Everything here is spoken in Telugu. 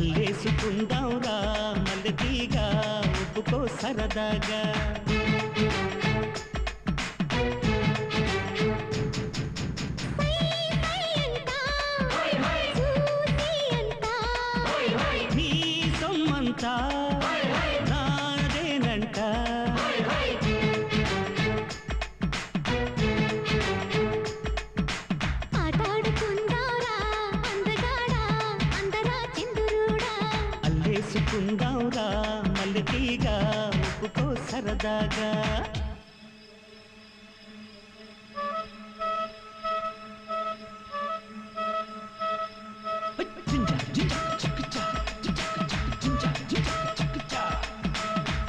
అల్లేసుకుందాంరా మల్లెతీగా ఒప్పుకో సరదాగా. నీ సొమ్మంతా అల్లేసుకుందాంరా మల్లెతీగా ఒప్పుకో సరదాగా.